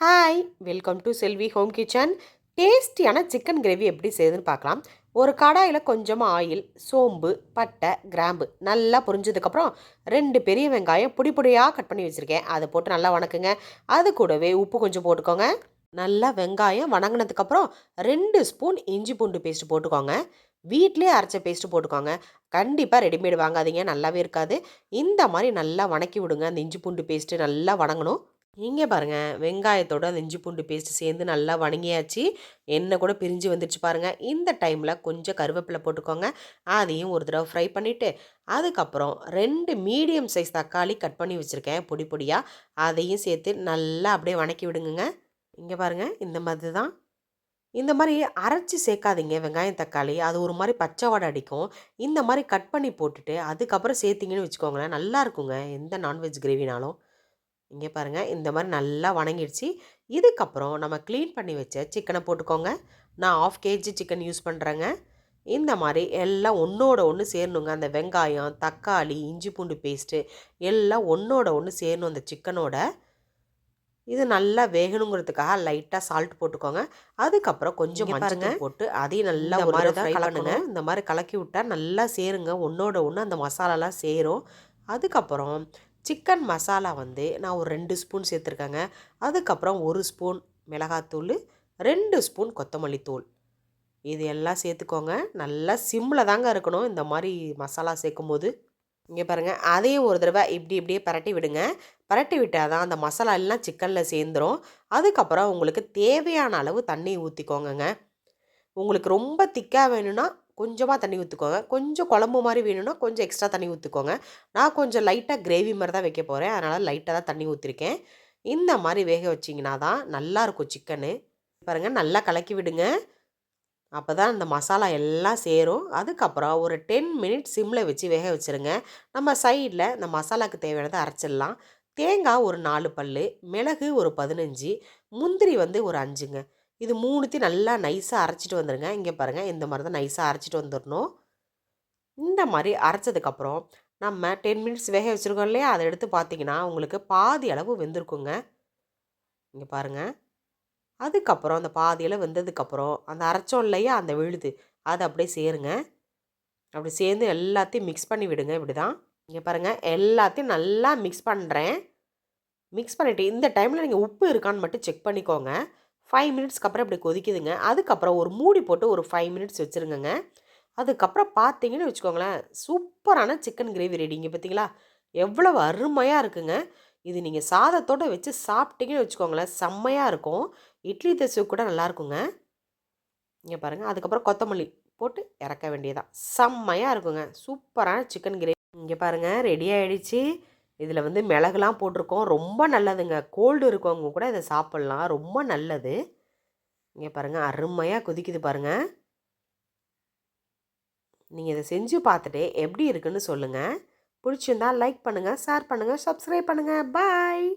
Hi welcome to Selvi home kitchen டேஸ்டியான chicken gravy எப்படி செய்யுதுன்னு பார்க்கலாம். ஒரு கடாயில் கொஞ்சமாக ஆயில் சோம்பு பட்டை கிராம்பு நல்லா பொரிஞ்சதுக்கப்புறம் ரெண்டு பெரிய வெங்காயம் பொடி பொடியாக கட் பண்ணி வச்சுருக்கேன். அதை போட்டு நல்லா வணக்குங்க. அது கூடவே உப்பு கொஞ்சம் போட்டுக்கோங்க. நல்லா வெங்காயம் வணங்கினதுக்கப்புறம் ரெண்டு ஸ்பூன் இஞ்சி பூண்டு பேஸ்ட் போட்டுக்கோங்க. வீட்டிலே அரைச்ச பேஸ்ட்டு போட்டுக்கோங்க. கண்டிப்பாக ரெடிமேடு வாங்காதீங்க. நல்லாவே இருக்காது. இந்த மாதிரி நல்லா வணக்கி விடுங்க. அந்த இஞ்சி பூண்டு பேஸ்ட்டு நல்லா வணங்கணும். இங்கே பாருங்கள் வெங்காயத்தோட அந்த இஞ்சி பூண்டு பேஸ்ட்டு சேர்ந்து நல்லா வணங்கியாச்சு. எண்ணெய் கூட பிரிஞ்சு வந்துடுச்சு பாருங்கள் இந்த டைமில் கொஞ்சம் கருவேப்பிலை போட்டுக்கோங்க. அதையும் ஒரு தடவை ஃப்ரை பண்ணிவிட்டு அதுக்கப்புறம் ரெண்டு மீடியம் சைஸ் தக்காளி கட் பண்ணி வச்சுருக்கேன் பொடி பொடியாக அதையும் சேர்த்து நல்லா அப்படியே வணக்கி விடுங்க இங்கே பாருங்கள் இந்த மாதிரி தான். இந்த மாதிரி அரைச்சி சேர்க்காதீங்க வெங்காயம் தக்காளி. அது ஒரு மாதிரி பச்சை வடை அடிக்கும். இந்த மாதிரி கட் பண்ணி போட்டுட்டு அதுக்கப்புறம் சேர்த்திங்கன்னு வச்சுக்கோங்களேன் நல்லா இருக்குங்க. எந்த நான்வெஜ் கிரேவினாலும் இங்கே பாருங்கள் இந்த மாதிரி நல்லா வணங்கிடுச்சு. இதுக்கப்புறம் நம்ம க்ளீன் பண்ணி வச்ச சிக்கனை போட்டுக்கோங்க. நான் ஆஃப் கேஜி சிக்கன் யூஸ் பண்ணுறேங்க இந்த மாதிரி எல்லாம் ஒன்றோட ஒன்று சேரணுங்க. அந்த வெங்காயம் தக்காளி இஞ்சி பூண்டு பேஸ்ட்டு எல்லாம் ஒன்றோட ஒன்று சேரணும் அந்த சிக்கனோட இது நல்லா வேகணுங்கிறதுக்காக லைட்டாக சால்ட் போட்டுக்கோங்க. அதுக்கப்புறம் கொஞ்சம் பாருங்க போட்டு அதையும் நல்லா ஒரு மாதிரி தான் கலக்குங்க இந்த மாதிரி கலக்கி விட்டால் நல்லா சேருங்க. ஒன்றோட ஒன்று அந்த மசாலாலாம் சேரும். அதுக்கப்புறம் சிக்கன் மசாலா வந்து நான் ஒரு ரெண்டு ஸ்பூன் சேர்த்துருக்கேங்க. அதுக்கப்புறம் ஒரு ஸ்பூன் மிளகாத்தூள் ரெண்டு ஸ்பூன் கொத்தமல்லி தூள். இது எல்லாம் சேர்த்துக்கோங்க. நல்லா சிம்மில் தாங்க இருக்கணும் இந்த மாதிரி மசாலா சேர்க்கும் போது இங்கே பாருங்கள் அதையும் ஒரு தடவை இப்படி இப்படியே பரட்டி விடுங்க. பரட்டி விட்டால் தான் அந்த மசாலா எல்லாம் சிக்கனில் சேர்ந்துடும் அதுக்கப்புறம் உங்களுக்கு தேவையான அளவு தண்ணி ஊற்றிக்கோங்கங்க உங்களுக்கு ரொம்ப திக்காக வேணும்னா கொஞ்சமாக தண்ணி ஊற்றுக்கோங்க கொஞ்சம் குழம்பு மாதிரி வேணும்னா கொஞ்சம் எக்ஸ்ட்ரா தண்ணி ஊற்றுக்கோங்க நான் கொஞ்சம் லைட்டாக கிரேவி மாதிரி தான் வைக்க போகிறேன் அதனால் லைட்டாக தான் தண்ணி ஊற்றிருக்கேன் இந்த மாதிரி வேக வச்சிங்கன்னா தான் நல்லாயிருக்கும் சிக்கனு பாருங்கள் நல்லா கலக்கி விடுங்க. அப்போ தான் இந்த மசாலா எல்லாம் சேரும். அதுக்கப்புறம் ஒரு டென் மினிட்ஸ் சிம்மில் வச்சு வேக வச்சுருங்க. நம்ம சைடில் இந்த மசாலாவுக்கு தேவையானதை அரைச்சிடலாம். தேங்காய் ஒரு நாலு பல் மிளகு ஒரு பதினஞ்சு முந்திரி வந்து ஒரு அஞ்சுங்க. இது மூணுத்தையும் நல்லா நைஸாக அரைச்சிட்டு வந்துடுங்க இங்கே பாருங்கள் இந்த மாதிரி தான் நைஸாக அரைச்சிட்டு வந்துடணும் இந்த மாதிரி அரைச்சதுக்கப்புறம் நம்ம டென் மினிட்ஸ் வேக வச்சுருக்கோம் இல்லையா? அதை எடுத்து பார்த்தீங்கன்னா உங்களுக்கு பாதி அளவு வெந்திருக்குங்க. இங்கே பாருங்கள் அதுக்கப்புறம் அந்த பாதியில் வெந்ததுக்கப்புறம் அந்த அரைச்சோம் இல்லையா? அந்த விழுது அதை அப்படியே சேருங்க. அப்படி சேர்ந்து எல்லாத்தையும் மிக்ஸ் பண்ணி விடுங்க இப்படி தான் இங்கே பாருங்கள் எல்லாத்தையும் நல்லா மிக்ஸ் பண்ணுறேன் மிக்ஸ் பண்ணிவிட்டு இந்த டைமில் நீங்கள் உப்பு இருக்கான்னு மட்டும் செக் பண்ணிக்கோங்க. ஃபைவ் மினிட்ஸ்க்கு அப்புறம் இப்படி கொதிக்குதுங்க. அதுக்கப்புறம் ஒரு மூடி போட்டு ஒரு ஃபைவ் மினிட்ஸ் வச்சுருங்கங்க. அதுக்கப்புறம் பார்த்தீங்கன்னு வச்சுக்கோங்களேன் சூப்பரான சிக்கன் கிரேவி ரெடி இங்கே பார்த்தீங்களா? எவ்வளவு அருமையாக இருக்குங்க. இது நீங்கள் சாதத்தோடு வச்சு சாப்பிட்டீங்கன்னு வச்சுக்கோங்களேன் செம்மையாக இருக்கும். இட்லி தசை கூட நல்லாயிருக்குங்க இங்கே பாருங்கள் அதுக்கப்புறம் கொத்தமல்லி போட்டு இறக்க வேண்டியதான் செம்மையாக இருக்குங்க. சூப்பரான சிக்கன் கிரேவி இங்கே பாருங்கள் ரெடி ஆகிடுச்சி இதில் வந்து மிளகுலாம் போட்டிருக்கோம். ரொம்ப நல்லதுங்க. கோல்டு இருக்கவங்க கூட இதை சாப்பிட்லாம். ரொம்ப நல்லது. இங்கே பாருங்கள் அருமையாக கொதிக்குது பாருங்கள் நீங்கள் இதை செஞ்சு பார்த்துட்டு எப்படி இருக்குன்னு சொல்லுங்கள் பிடிச்சிருந்தா லைக் பண்ணுங்கள் ஷேர் பண்ணுங்கள் சப்ஸ்கிரைப் பண்ணுங்கள் பாய்